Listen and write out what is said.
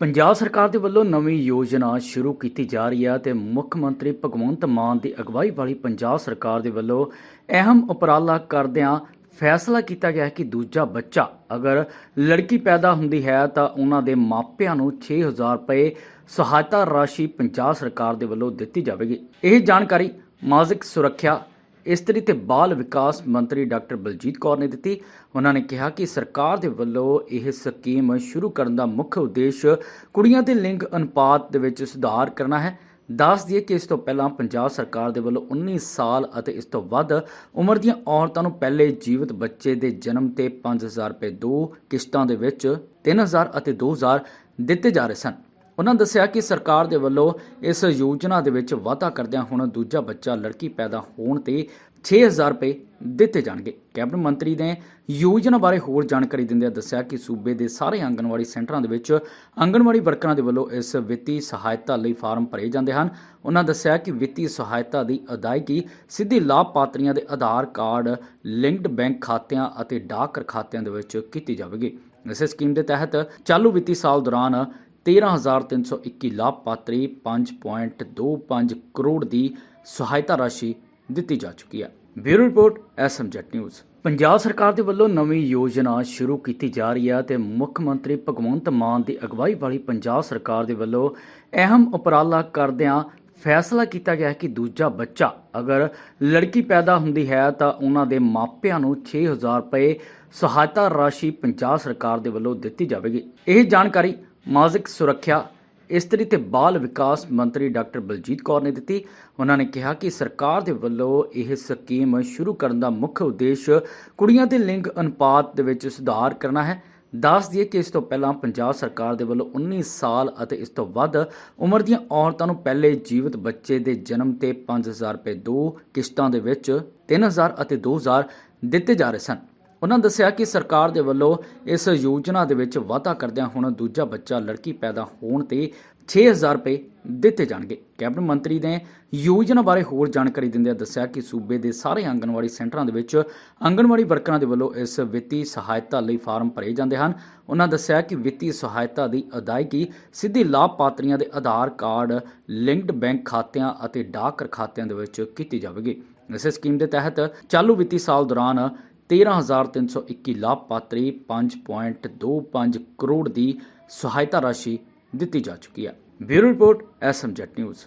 ਪੰਜਾਬ ਸਰਕਾਰ ਦੇ ਵੱਲੋਂ ਨਵੀਂ ਯੋਜਨਾ ਸ਼ੁਰੂ ਕੀਤੀ ਜਾ ਰਹੀ ਹੈ ਤੇ ਮੁੱਖ ਮੰਤਰੀ ਭਗਵੰਤ ਮਾਨ ਦੀ ਅਗਵਾਈ ਵਾਲੀ ਪੰਜਾਬ ਸਰਕਾਰ ਦੇ ਵੱਲੋਂ ਅਹਿਮ ਉਪਰਾਲਾ ਕਰਦਿਆਂ ਫੈਸਲਾ ਕੀਤਾ ਗਿਆ ਹੈ ਕਿ ਦੂਜਾ ਬੱਚਾ ਅਗਰ ਲੜਕੀ ਪੈਦਾ ਹੁੰਦੀ ਹੈ ਤਾਂ ਉਹਨਾਂ ਦੇ ਮਾਪਿਆਂ ਨੂੰ 6000 ਰੁਪਏ ਸਹਾਇਤਾ ਰਾਸ਼ੀ ਪੰਜਾਬ ਸਰਕਾਰ ਦੇ ਵੱਲੋਂ ਦਿੱਤੀ ਜਾਵੇਗੀ। ਇਹ ਜਾਣਕਾਰੀ ਮਾਜ਼ਿਕ ਸੁਰੱਖਿਆ ਇਸਤਰੀ ਤੇ ਬਾਲ ਵਿਕਾਸ ਮੰਤਰੀ ਡਾਕਟਰ ਬਲਜੀਤ ਕੌਰ ਨੇ ਦਿੱਤੀ। ਉਹਨਾਂ ਨੇ ਕਿਹਾ ਕਿ ਸਰਕਾਰ ਦੇ ਵੱਲੋਂ ਇਹ ਸਕੀਮ ਸ਼ੁਰੂ ਕਰਨ ਦਾ ਮੁੱਖ ਉਦੇਸ਼ ਕੁੜੀਆਂ ਦੇ ਲਿੰਗ ਅਨੁਪਾਤ ਦੇ ਵਿੱਚ ਸੁਧਾਰ ਕਰਨਾ ਹੈ। ਦੱਸ ਦਈਏ ਕਿ ਇਸ ਤੋਂ ਪਹਿਲਾਂ ਪੰਜਾਬ ਸਰਕਾਰ ਦੇ ਵੱਲੋਂ 19 ਸਾਲ ਅਤੇ ਇਸ ਤੋਂ ਵੱਧ ਉਮਰ ਦੀਆਂ ਔਰਤਾਂ ਨੂੰ ਪਹਿਲੇ ਜੀਵਤ ਬੱਚੇ ਦੇ ਜਨਮ ਤੇ 5000 ਰੁਪਏ ਦੋ ਕਿਸ਼ਤਾਂ ਦੇ ਵਿੱਚ 3000 ਅਤੇ 2000 ਦਿੱਤੇ ਜਾ ਰਹੇ ਸਨ। ਉਹਨਾਂ ਦੱਸਿਆ ਕਿ ਸਰਕਾਰ ਦੇ ਵੱਲੋਂ ਇਸ ਯੋਜਨਾ ਦੇ ਵਿੱਚ ਵਾਅਦਾ ਕਰਦਿਆਂ ਹੁਣ ਦੂਜਾ ਬੱਚਾ ਲੜਕੀ ਪੈਦਾ ਹੋਣ ਤੇ 6000 ਰੁਪਏ ਦਿੱਤੇ ਜਾਣਗੇ। ਕੈਬਨਿਟ ਮੰਤਰੀ ਨੇ ਯੋਜਨਾ ਬਾਰੇ ਹੋਰ ਜਾਣਕਾਰੀ ਦਿੰਦਿਆਂ ਦੱਸਿਆ ਕਿ ਸੂਬੇ ਦੇ ਸਾਰੇ ਆਂਗਣਵਾੜੀ ਸੈਂਟਰਾਂ ਦੇ ਵਿੱਚ ਆਂਗਣਵਾੜੀ ਵਰਕਰਾਂ ਦੇ ਵੱਲੋਂ ਇਸ ਵਿੱਤੀ ਸਹਾਇਤਾ ਲਈ ਫਾਰਮ ਭਰੇ ਜਾਂਦੇ ਹਨ। ਉਹਨਾਂ ਦੱਸਿਆ ਕਿ ਵਿੱਤੀ ਸਹਾਇਤਾ ਦੀ ਅਦਾਇਗੀ ਸਿੱਧੀ ਲਾਭਪਾਤਰੀਆਂ ਦੇ ਆਧਾਰ ਕਾਰਡ, ਲਿੰਕਡ ਬੈਂਕ ਖਾਤਿਆਂ ਅਤੇ ਡਾਕ ਖਾਤਿਆਂ ਦੇ ਵਿੱਚ ਕੀਤੀ ਜਾਵੇਗੀ। ਇਸ ਸਕੀਮ ਦੇ ਤਹਿਤ ਚਾਲੂ ਵਿੱਤੀ ਸਾਲ ਦੌਰਾਨ 13321 ਲਾਭਪਾਤਰੀ 5.25 ਕਰੋੜ ਦੀ ਸਹਾਇਤਾ ਰਾਸ਼ੀ ਦਿੱਤੀ ਜਾ ਚੁੱਕੀ ਹੈ। ਬਿਊਰੋ ਰਿਪੋਰਟ ਐਸਐਮਜੈਟ ਨਿਊਜ਼। ਪੰਜਾਬ ਸਰਕਾਰ ਦੇ ਵੱਲੋਂ ਨਵੀਂ ਯੋਜਨਾ ਸ਼ੁਰੂ ਕੀਤੀ ਜਾ ਰਹੀ ਹੈ ਤੇ ਮੁੱਖ ਮੰਤਰੀ ਭਗਵੰਤ ਮਾਨ ਦੀ ਅਗਵਾਈ ਵਾਲੀ ਪੰਜਾਬ ਸਰਕਾਰ ਦੇ ਵੱਲੋਂ ਅਹਿਮ ਉਪਰਾਲਾ ਕਰਦਿਆਂ ਫੈਸਲਾ ਕੀਤਾ ਗਿਆ ਹੈ ਕਿ ਦੂਜਾ ਬੱਚਾ ਅਗਰ ਲੜਕੀ ਪੈਦਾ ਹੁੰਦੀ ਹੈ ਤਾਂ ਉਹਨਾਂ ਦੇ ਮਾਪਿਆਂ ਨੂੰ 6000 ਰੁਪਏ ਸਹਾਇਤਾ ਰਾਸ਼ੀ ਪੰਜਾਬ ਸਰਕਾਰ ਦੇ ਵੱਲੋਂ ਦਿੱਤੀ ਜਾਵੇਗੀ। ਇਹ ਜਾਣਕਾਰੀ ਮਾਨਸਿਕ ਸੁਰੱਖਿਆ, ਇਸਤਰੀ ਤੇ ਬਾਲ ਵਿਕਾਸ ਮੰਤਰੀ ਡਾਕਟਰ ਬਲਜੀਤ ਕੌਰ ਨੇ ਦਿੱਤੀ। ਉਹਨਾਂ ਨੇ ਕਿਹਾ ਕਿ ਸਰਕਾਰ ਦੇ ਵੱਲੋਂ ਇਹ ਸਕੀਮ ਸ਼ੁਰੂ ਕਰਨ ਦਾ ਮੁੱਖ ਉਦੇਸ਼ ਕੁੜੀਆਂ ਦੇ ਲਿੰਗ ਅਨੁਪਾਤ ਦੇ ਵਿੱਚ ਸੁਧਾਰ ਕਰਨਾ ਹੈ। ਦੱਸ ਦਈਏ ਕਿ ਇਸ ਤੋਂ ਪਹਿਲਾਂ ਪੰਜਾਬ ਸਰਕਾਰ ਦੇ ਵੱਲੋਂ 19 ਸਾਲ ਅਤੇ ਇਸ ਤੋਂ ਵੱਧ ਉਮਰ ਦੀਆਂ ਔਰਤਾਂ ਨੂੰ ਪਹਿਲੇ ਜੀਵਤ ਬੱਚੇ ਦੇ ਜਨਮ ਤੇ 5000 ਰੁਪਏ ਦੋ ਕਿਸ਼ਤਾਂ ਦੇ ਵਿੱਚ 3000 ਅਤੇ 2000 ਦਿੱਤੇ ਜਾ ਰਹੇ ਸਨ। ਉਹਨਾਂ ਦੱਸਿਆ ਕਿ ਸਰਕਾਰ ਦੇ ਵੱਲੋਂ ਇਸ ਯੋਜਨਾ ਦੇ ਵਿੱਚ ਵਾਧਾ ਕਰਦਿਆਂ ਹੁਣ ਦੂਜਾ ਬੱਚਾ ਲੜਕੀ ਪੈਦਾ ਹੋਣ ਤੇ 6000 ਰੁਪਏ ਦਿੱਤੇ ਜਾਣਗੇ। ਕੈਬਨਿਟ ਮੰਤਰੀ ਨੇ ਯੋਜਨਾ ਬਾਰੇ ਹੋਰ ਜਾਣਕਾਰੀ ਦਿੰਦਿਆਂ ਦੱਸਿਆ ਕਿ ਸੂਬੇ ਦੇ ਸਾਰੇ ਆਂਗਣਵਾੜੀ ਸੈਂਟਰਾਂ ਦੇ ਵਿੱਚ ਆਂਗਣਵਾੜੀ ਵਰਕਰਾਂ ਦੇ ਵੱਲੋਂ ਇਸ ਵਿੱਤੀ ਸਹਾਇਤਾ ਲਈ ਫਾਰਮ ਭਰੇ ਜਾਂਦੇ ਹਨ। ਉਹਨਾਂ ਦੱਸਿਆ ਕਿ ਵਿੱਤੀ ਸਹਾਇਤਾ ਦੀ ਅਦਾਇਗੀ ਸਿੱਧੀ ਲਾਭਪਾਤਰੀਆਂ ਦੇ ਆਧਾਰ ਕਾਰਡ, ਲਿੰਕਡ ਬੈਂਕ ਖਾਤਿਆਂ ਅਤੇ ਡਾਕ ਖਾਤਿਆਂ ਦੇ ਵਿੱਚ ਕੀਤੀ ਜਾਵੇਗੀ। ਇਸ ਸਕੀਮ ਦੇ ਤਹਿਤ ਚਾਲੂ ਵਿੱਤੀ ਸਾਲ ਦੌਰਾਨ 13321 ਲਾਭਪਾਤਰੀ 5.25 ਕਰੋੜ ਦੀ ਸਹਾਇਤਾ ਰਾਸ਼ੀ ਦਿੱਤੀ ਜਾ ਚੁੱਕੀ ਹੈ। ਬਿਊਰੋ ਰਿਪੋਰਟ ਐਸਐਮਜੈਟ ਨਿਊਜ਼।